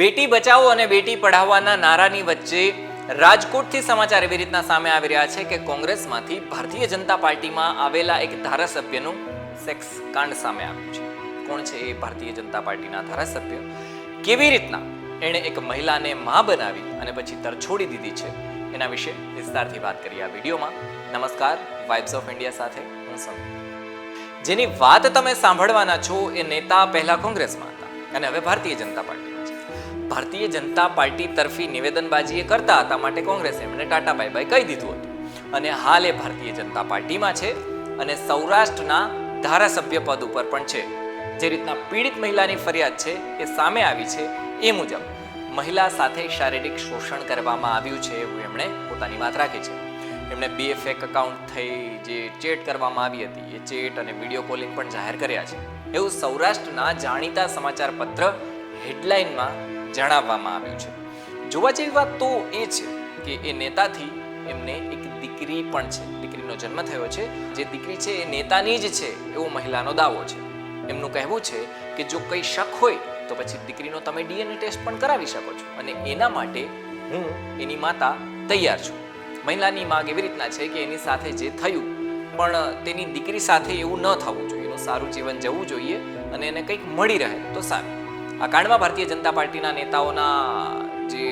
બેટી બચાવો અને બેટી પઢાવવાના નારાની વચ્ચે રાજકોટથી સમાચાર એવી રીતના સામે આવી રહ્યા છે કે કોંગ્રેસમાંથી ભારતીય જનતા પાર્ટીમાં આવેલા એક ધારાસભ્યનું સેક્સ કાંડ સામે આવ્યું છે. કોણ છે એ ભારતીય જનતા પાર્ટીના ધારાસભ્ય? કેવી રીતના એણે એક મહિલાને મા બનાવી અને પછી તરછોડી દીધી છે? એના વિશે વિસ્તારથી વાત કરીએ આ વિડીયોમાં. નમસ્કાર વાઇબ્સ ઓફ ઇન્ડિયા સાથે હું સૌ જેની વાત તમે સાંભળવાના છો એ નેતા પહેલા કોંગ્રેસમાં હતા અને હવે ભારતીય જનતા પાર્ટીમાં છે ભારતીય જનતા પાર્ટી તરફી નિવેદનબાજી એ કરતા હતા માટે કોંગ્રેસે એમને ટાટા બાય બાય કહી દીધું હતું. અને હાલ એ ભારતીય જનતા પાર્ટીમાં છે અને સૌરાષ્ટ્રના ધારાસભ્ય પદ ઉપર પણ છે. જે રીતના પીડિત મહિલાની ફરિયાદ છે એ સામે આવી છે એ મુજબ મહિલા સાથે શારીરિક શોષણ કરવામાં આવ્યું છે એવું એમણે પોતાની વાત રાખી છે. એમણે બે ફેક એકાઉન્ટ થઈ જે ચેટ કરવામાં આવી હતી એ ચેટ અને વીડિયો કોલિંગ પણ જાહેર કર્યા છે. એવું સૌરાષ્ટ્રના જાણીતા સમાચાર પત્ર હેડલાઇનમાં જણાવવામાં આવ્યું છે. જોવા જેવી વાત તો એ છે કે એ નેતાથી એમને એક દીકરી પણ છે. દીકરીનો જન્મ થયો છે. જે દીકરી છે એ નેતાની જ છે એવો મહિલાનો દાવો છે. એમનું કહેવું છે કે જો કંઈ શક હોય તો પછી દીકરીનો તમે ડીએનએ ટેસ્ટ પણ કરાવી શકો છો. અને એના માટે હું એની માતા તૈયાર છું. મહિલાની માંગ એવી રીતના છે કે એની સાથે જે થયું, પણ તેની દીકરી સાથે એવું ન થવું જોઈએ. એનું સારું જીવન જવું જોઈએ અને એને કંઈક મળી રહે તો સારું. આ કાંડમાં ભારતીય જનતા પાર્ટીના નેતાઓના જે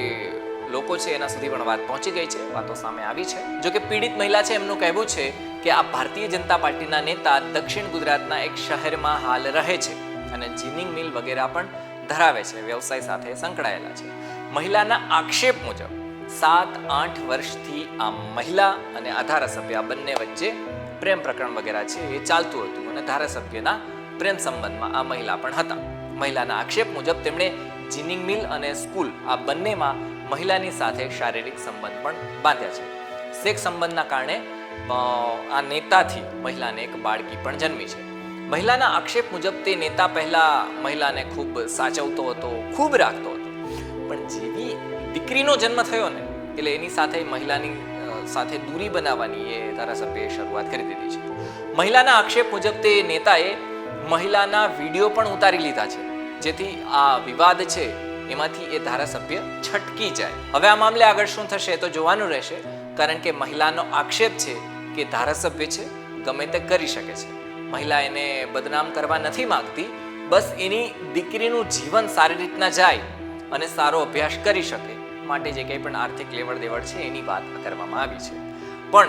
લોકો છે, એના સુધી પણ વાત પહોંચી ગઈ છે, વાતો સામે આવી છે. જો કે પીડિત મહિલા છે, એમનું કહેવું છે કે આ ભારતીય જનતા પાર્ટીના નેતા દક્ષિણ ગુજરાતના એક શહેરમાં હાલ રહે છે અને જીનિંગ મિલ વગેરે પણ ધરાવે છે, વ્યવસાય સાથે સંકળાયેલા છે. મહિલાના આક્ષેપ મુજબ, સાત આઠ વર્ષથી આ મહિલા અને આ બંને વચ્ચે પ્રેમ પ્રકરણ વગેરે છે, એ ચાલતું હતું અને ધારાસભ્યના પ્રેમ સંબંધમાં આ મહિલા પણ હતા. મહિલાના આક્ષેપ મુજબ તેમણે જીનિંગ મિલ અને સ્કૂલ આ બંનેમાં મહિલાની સાથે શારીરિક સંબંધ પણ બાંધ્યા છે. સેક્સ સંબંધના કારણે આ નેતાથી મહિલાને એક બાળકી પણ જન્મી છે. મહિલાના આક્ષેપ મુજબ તે નેતા પહેલા મહિલાને ખૂબ સાચવતો હતો, ખૂબ રાખતો હતો. પણ જેવી દીકરીનો જન્મ થયો ને, એટલે એની સાથે મહિલાની સાથે દૂરી બનાવવાની એ ધારાસભ્યએ શરૂઆત કરી દીધી છે. મહિલાના આક્ષેપ મુજબ તે નેતાએ મહિલાના વીડિયો પણ ઉતારી લીધા છે. જેથી આ વિવાદ છે, એમાંથી એ ધારાસભ્ય છટકી જાય. હવે આ મામલે આગળ શું થશે એ તો જોવાનું રહેશે, કારણ કે મહિલાનો આક્ષેપ છે કે ધારાસભ્ય છે, ગમે તે કરી શકે છે. મહિલા એને બદનામ કરવા નથી માંગતી, બસ એની દીકરીનું જીવન સારી રીતના જાય અને સારો અભ્યાસ કરી શકે, માટે જે કંઈ પણ આર્થિક લેવડ દેવડ છે, એની વાત કરવામાં આવી છે. પણ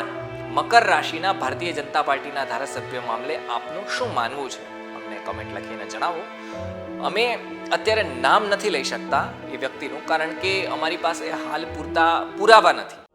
મકર રાશિના ભારતીય જનતા પાર્ટીના ધારાસભ્ય મામલે આપનું શું માનવું છે? અમને કમેન્ટ લખીને જણાવો. અમે અત્યારે નામ નથી લઈ શકતા એ વ્યક્તિનું, કારણ કે અમારી પાસે હાલ પૂરતા પુરાવા નથી.